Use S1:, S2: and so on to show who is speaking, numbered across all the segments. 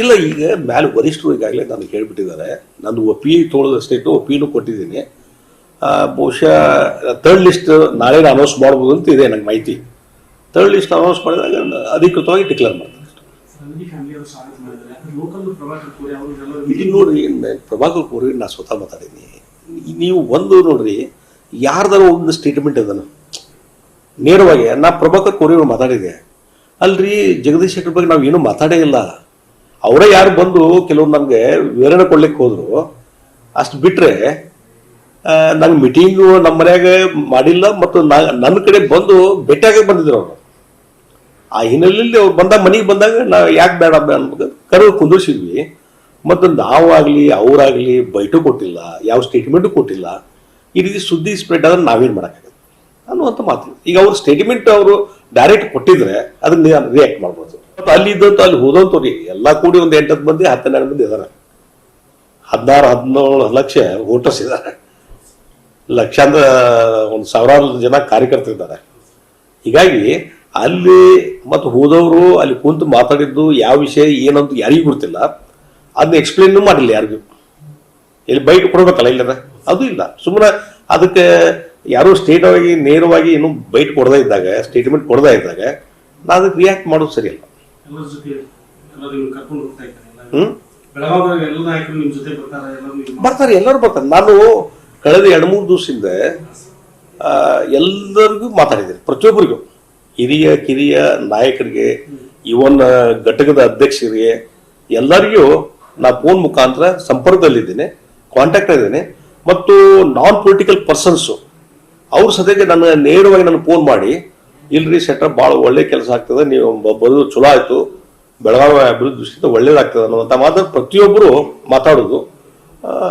S1: ಇಲ್ಲ ಈಗ ಮ್ಯಾಲೆ ವರಿಷ್ಠರು ಈಗಾಗಲೇ ನನಗೆ ಹೇಳ್ಬಿಟ್ಟಿದ್ದಾರೆ. ನಾನು ಒ ಪಿ ತೋಳದ ಸ್ಟೇಟ್ ಒ ಒಪ್ಪಿನೂ ಕೊಟ್ಟಿದ್ದೀನಿ. ಬಹುಶಃ ಥರ್ಡ್ ಲಿಸ್ಟ್ ನಾಳೆ ಅನೌನ್ಸ್ ಮಾಡ್ಬೋದು ಅಂತ ಇದೆ ನನಗೆ ಮಾಹಿತಿ. ಥರ್ಡ್ ಲಿಸ್ಟ್ ಅನೌನ್ಸ್ ಮಾಡಿದಾಗ ಅಧಿಕೃತವಾಗಿ ಡಿಕ್ಲೇರ್ ಮಾಡ್ತಾರೆ ಇಲ್ಲಿ ನೋಡ್ರಿ ಪ್ರಭಾಕರ್ ಕೋರಿ ನಾನು ಸ್ವತಃ ಮಾತಾಡಿದ್ದೀನಿ. ನೀವು ಒಂದು ನೋಡ್ರಿ ಯಾರ್ದಾರು ಒಂದು ಸ್ಟೇಟ್ಮೆಂಟ್ ಅದನ್ನು ನೇರವಾಗಿ ನಾ ಪ್ರಭಾಕರ್ ಕೋರಿ ಮಾತಾಡಿದ್ದೆ. ಮಾತಾಡಿದೆ ಅಲ್ರಿ ಜಗದೀಶ್ ಶೆಟ್ಟರ್ ಬಗ್ಗೆ ನಾವು ಏನೂ ಮಾತಾಡೇ ಇಲ್ಲ ಅವರೇ ಯಾರು ಬಂದು ಕೆಲವ್ರು ನಮಗೆ ವಿವರಣೆ ಕೊಡ್ಲಿಕ್ಕೆ ಹೋದ್ರು. ಅಷ್ಟು ಬಿಟ್ರೆ ನಂಗೆ ಮೀಟಿಂಗು ನಮ್ಮ ಮನೆಯಾಗ ಮಾಡಿಲ್ಲ ಮತ್ತು ನನ್ನ ಕಡೆ ಬಂದು ಭೇಟಿಯಾಗ ಬಂದಿದ್ರು ಅವರು. ಆ ಹಿನ್ನೆಲೆಯಲ್ಲಿ ಅವ್ರು ಬಂದಾಗ ಮನೆಗೆ ಬಂದಾಗ ನಾವು ಯಾಕೆ ಬೇಡ ಅನ್ಬೇಕು ಕರೆದು ಕುಂದಿರ್ಸಿದ್ವಿ. ಮತ್ತು ನಾವಾಗಲಿ, ಅವರಾಗಲಿ ಬೈಟು ಕೊಟ್ಟಿಲ್ಲ, ಯಾವ ಸ್ಟೇಟ್ಮೆಂಟು ಕೊಟ್ಟಿಲ್ಲ. ಈ ರೀತಿ ಸುದ್ದಿ ಸ್ಪ್ರೆಡ್ ಆದ್ರೆ ನಾವೇನು ಮಾಡೋಕ್ಕಾಗತ್ತೆ ಅನ್ನುವಂಥ ಮಾತು. ಈಗ ಅವ್ರ ಸ್ಟೇಟ್ಮೆಂಟ್ ಅವರು ಡೈರೆಕ್ಟ್ ಕೊಟ್ಟಿದ್ರೆ ಅದನ್ನ ರಿಯಾಕ್ಟ್ ಮಾಡ್ಬೋದು. ಮತ್ತು ಅಲ್ಲಿ ಇದ್ದಂತ ಅಲ್ಲಿ ಹೋದಂತವ್ರಿ ಎಲ್ಲ ಕೂಡಿ ಒಂದು ಎಂಟತ್ತು ಮಂದಿ ಹತ್ತೆರಡು ಮಂದಿ ಇದಾರೆ. ಹದಿನಾರು, ಹದಿನೇಳು ಲಕ್ಷ ವೋಟರ್ಸ್ ಇದ್ದಾರೆ ಲಕ್ಷಾಂತರ, ಒಂದು ಸಾವಿರಾರು ಜನ ಕಾರ್ಯಕರ್ತರು ಇದ್ದಾರೆ ಹೀಗಾಗಿ ಅಲ್ಲಿ ಮತ್ತು ಹೋದವರು ಅಲ್ಲಿ ಕುಂತು ಮಾತಾಡಿದ್ದು ಯಾವ ವಿಷಯ, ಏನಂತ ಯಾರಿಗೂ ಗೊತ್ತಿಲ್ಲ. ಅದನ್ನ ಎಕ್ಸ್ಪ್ಲೇನ್ ಮಾಡಿಲ್ಲ ಯಾರಿಗೂ. ಇಲ್ಲಿ ಬೈಟ್ ಕೊಡ್ಬೇಕಲ್ಲ ಇಲ್ಲದ ಅದು ಇಲ್ಲ. ಸುಮ್ಮನೆ ಅದಕ್ಕೆ ಯಾರೋ ಸ್ಟೇಟ್ ಆಗಿ ನೇರವಾಗಿ ಏನು ಬೈಟ್ ಕೊಡದೇ ಇದ್ದಾಗ ಸ್ಟೇಟ್ಮೆಂಟ್ ಕೊಡದೇ ಇದ್ದಾಗ ನಾ ಅದಕ್ಕೆ ರಿಯಾಕ್ಟ್ ಮಾಡೋದು ಸರಿಯಲ್ಲ.
S2: ಬರ್ತಾರೆ ಎಲ್ಲರೂ
S1: ಬರ್ತಾರೆ ನಾನು ಕಳೆದ ಎರಡು ಮೂರು ದಿವಸದಿಂದ ಎಲ್ಲರಿಗೂ ಮಾತಾಡಿದ್ದೀನಿ. ಪ್ರತಿಯೊಬ್ಬರಿಗೂ. ಹಿರಿಯ ಕಿರಿಯ ನಾಯಕರಿಗೆ ಇವನ್ ಘಟಕದ ಅಧ್ಯಕ್ಷರಿಗೆ ಎಲ್ಲರಿಗೂ ನಾ ಫೋನ್ ಮುಖಾಂತರ ಸಂಪರ್ಕದಲ್ಲಿದ್ದೇನೆ ಕಾಂಟ್ಯಾಕ್ಟ್ ಇದ್ದೇನೆ ಮತ್ತು ನಾನ್ ಪೊಲಿಟಿಕಲ್ ಪರ್ಸನ್ಸು ಅವ್ರ ಸದ್ಯಕ್ಕೆ ನನ್ನ ನೇರವಾಗಿ ನನ್ನ ಫೋನ್ ಮಾಡಿ ಇಲ್ರಿ ಸೆಟ್ರ ಭಾಳ ಒಳ್ಳೆ ಕೆಲಸ ಆಗ್ತದೆ ನೀವು ಬರೋದು ಚಲೋ ಆಯ್ತು ಬೆಳಗಾವಿ ಅಭಿವೃದ್ಧಿ ದೃಷ್ಟಿಯಿಂದ ಒಳ್ಳೇದಾಗ್ತದೆ ಅನ್ನುವಂಥ ಮಾತು ಪ್ರತಿಯೊಬ್ಬರು ಮಾತಾಡೋದು.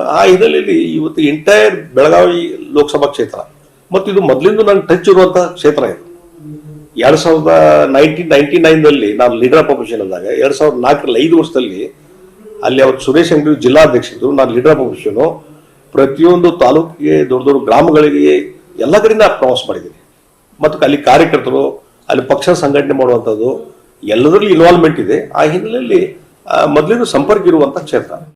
S1: ಆ, ಇದರಲ್ಲಿ ಇವತ್ತು ಎಂಟೈರ್ ಬೆಳಗಾವಿ ಲೋಕಸಭಾ ಕ್ಷೇತ್ರ ಮತ್ತು ಇದು ಮೊದಲಿಂದ ನನ್ನ ಟಚ್ ಇರುವಂಥ ಕ್ಷೇತ್ರ ಇದು. ಎರಡ್ ಸಾವಿರದ ನೈನ್ಟೀನ್ ನೈನ್ಟಿ ನೈನ್ದಲ್ಲಿ ನಾನು ಲೀಡರ್ ಆಫ್ ಅಪೋಸಿಷನ್ ಅಂದಾಗ ಎರಡ್ ಸಾವಿರದ ನಾಲ್ಕರಲ್ಲಿ ಐದು ವರ್ಷದಲ್ಲಿ ಅಲ್ಲಿ ಅವತ್ತು ಸುರೇಶ್ ಅಂಗಡಿ ಜಿಲ್ಲಾಧ್ಯಕ್ಷರು ನಾನು ಲೀಡರ್ ಆಫ್ ಅಪೋಸಿಷನು ಪ್ರತಿಯೊಂದು ತಾಲೂಕಿಗೆ ದೊಡ್ಡ ದೊಡ್ಡ ಗ್ರಾಮಗಳಿಗೆ ಎಲ್ಲ ಕಡೆ ಪ್ರವಾಸ ಮಾಡಿದ್ದೀನಿ. ಮತ್ತು ಅಲ್ಲಿ ಕಾರ್ಯಕರ್ತರು, ಅಲ್ಲಿ ಪಕ್ಷ ಸಂಘಟನೆ ಮಾಡುವಂಥದ್ದು, ಎಲ್ಲದರಲ್ಲೂ ಇನ್ವಾಲ್ವ್ಮೆಂಟ್ ಇದೆ. ಆ ಹಿನ್ನೆಲೆಯಲ್ಲಿ ಮೊದಲಿನ ಸಂಪರ್ಕ ಇರುವಂಥ ಕ್ಷೇತ್ರ.